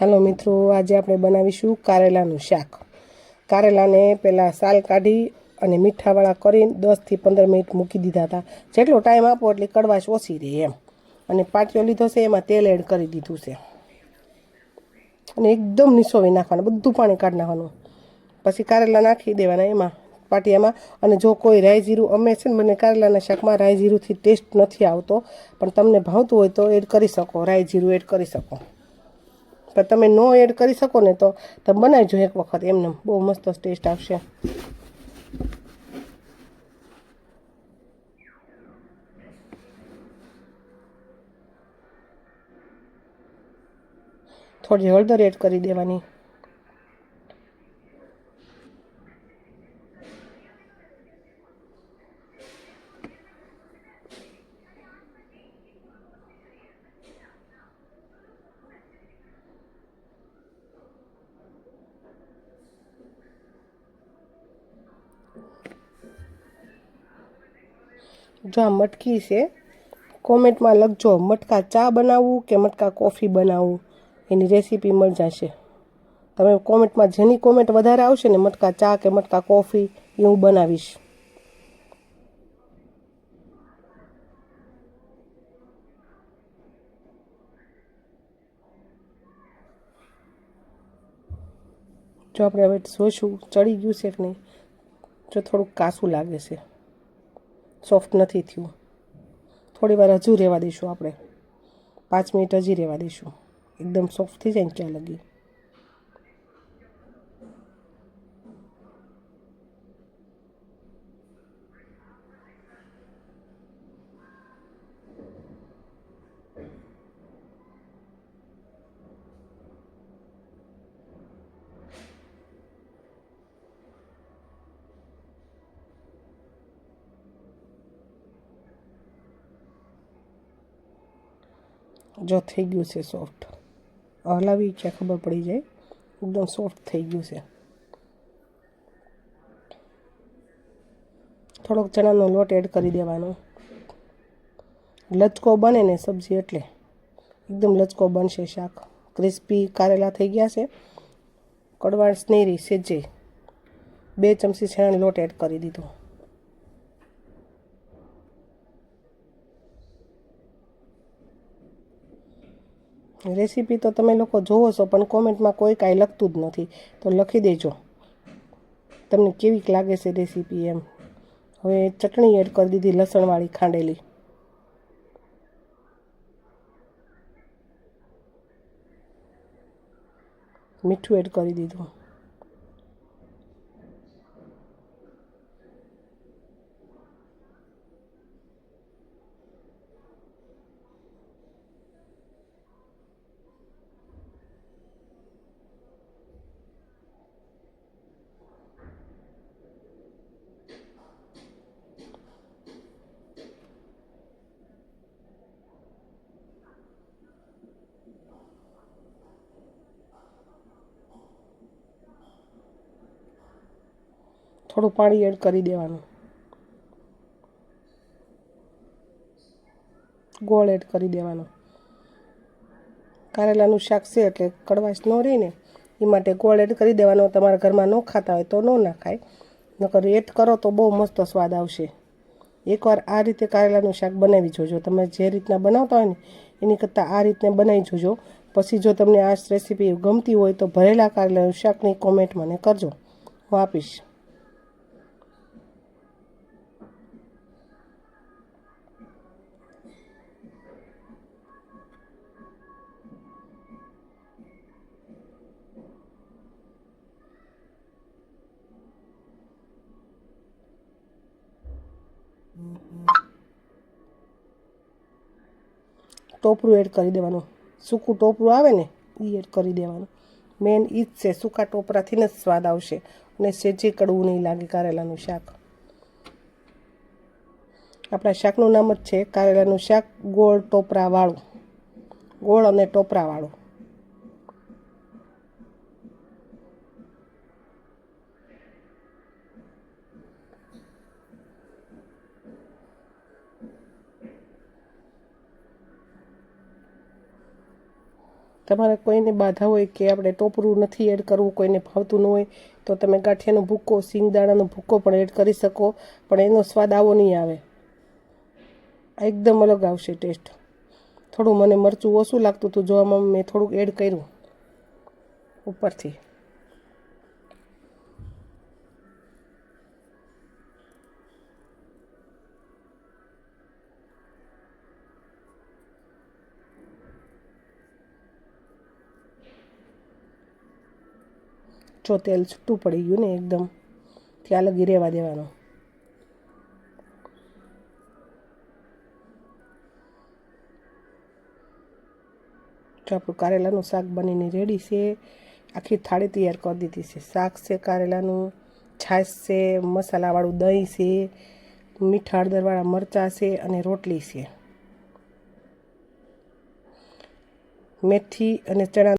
હાલો મિત્રો, આજે આપણે બનાવીશું કારેલાનું શાક. કારેલાને પહેલાં સાલ કાઢી અને મીઠાવાળા કરીને દસથી પંદર મિનિટ મૂકી દીધા હતા. જેટલો ટાઈમ આપો એટલે કડવાશ ઓછી રહે એમ. અને પાટિયો લીધો છે, એમાં તેલ એડ કરી દીધું છે. અને એકદમ નિસોવી નાખવાનું, બધું પાણી કાઢી નાખવાનું. પછી કારેલા નાખી દેવાના એમાં, પાટિયામાં. અને જો કોઈ રાઈ જીરું અમે છે ને, મને કારેલાના શાકમાં રાઈ જીરુંથી ટેસ્ટ નથી આવતો, પણ તમને ભાવતું હોય તો એડ કરી શકો, રાઈ જીરું એડ કરી શકો. પણ તમે નો એડ કરી શકો ને તો તમે બનાવજો એક વખત. એમને બહુ મસ્ત ટેસ્ટ આવશે. થોડી હળદર એડ કરી દેવાની. જો આ મટકી છે, કોમેન્ટમાં લખજો, મટકા ચા બનાવવું કે મટકા કોફી બનાવવું એની રેસીપી મળી જશે. તમે કોમેન્ટમાં જેની કોમેન્ટ વધારે આવશે ને મટકા ચા કે મટકા કોફી, એ હું બનાવીશ. જો આપણે હવે જોઈશું ચડી ગયું છે કે નહીં? જો થોડુંક કાસું લાગે છે. સોફ્ટ નથી થયું. થોડી વાર હજુ રહેવા દઈશું આપણે. પાંચ મિનિટ હજી રહેવા દઈશું એકદમ સોફ્ટ થઈ જાય ને ચા લગી. જો થઈ ગયું છે સોફ્ટ હલાવી છે ખબર પડી જાય? એકદમ સોફ્ટ થઈ ગયું છે. થોડોક ચણાનો લોટ એડ કરી દેવાનો. લચકો બને ને સબ્જી એટલે. એકદમ લચકો બનશે શાક. ક્રિસ્પી કારેલા થઈ ગયા છે. કડવાણ સ્નેરી સેજે. બે ચમચી ચણાનો લોટ એડ કરી દીધો. રેસીપી તો તમે લોકો જોવો છો, પણ કોમેન્ટમાં કોઈ કાંઈ લખતું જ નથી. તો લખી દેજો. તમને કેવીક લાગે છે રેસીપી એમ? હવે ચટણી એડ કરી દીધી લસણવાળી ખાંડેલી. મીઠું એડ કરી દીધું. થોડું પાણી એડ કરી દેવાનું. ગોળ એડ કરી દેવાનો. કારેલાનું શાક છે એટલે કડવાશ ન રહે ને, એ માટે ગોળ એડ કરી દેવાનો. તમારા ઘરમાં ન ખાતા હોય તો ન નાખાય નકર એડ કરો તો બહુ મસ્ત સ્વાદ આવશે. એકવાર આ રીતે કારેલાનું શાક બનાવી જોજો. તમે જે રીતના બનાવતા હોય ને, એની કરતાં આ રીતને બનાવી જોજો. પછી જો તમને આ રેસીપી ગમતી હોય તો ભરેલા કારેલાનું શાકની કોમેન્ટ મને કરજો. હું આપીશ. ટોપરું એડ કરી દેવાનું. સૂકું ટોપરું આવે ને એ એડ કરી દેવાનું. મેન એ જ છે, સૂકા ટોપરાથી જ સ્વાદ આવશે. અને સેજે કડવું નહીં લાગે, કારેલાનું શાક. આપણા શાકનું નામ જ છે, કારેલાનું શાક, ગોળ ટોપરાવાળું. ગોળ અને ટોપરાવાળું. તમારે કોઈને બાધા હોય કે આપણે ટોપરું નથી એડ કરવું, કોઈને ભાવતું ન હોય, તો તમે ગાંઠિયાનો ભૂક્કો સિંગદાણાનો ભૂક્કો પણ એડ કરી શકો, પણ એનો સ્વાદ આવો નહીં આવે. એકદમ અલગ આવશે ટેસ્ટ. થોડું મને મરચું ઓછું લાગતું હતું જોવામાં મેં થોડુંક એડ કર્યું ઉપરથી. જો તેલ છૂટું પડી ગયું ને એકદમ, ત્યાં લગી રહેવા દેવાનું. જો આપણું કારેલાનું શાક બનીને રેડી છે, આખી થાળી તૈયાર કરી દીધી છે. શાક છે, કારેલાનું છાશ છે, મસાલાવાળું દહીં છે મીઠા હળદરવાળા મરચાં છે અને રોટલી છે. મેથી અને ચણા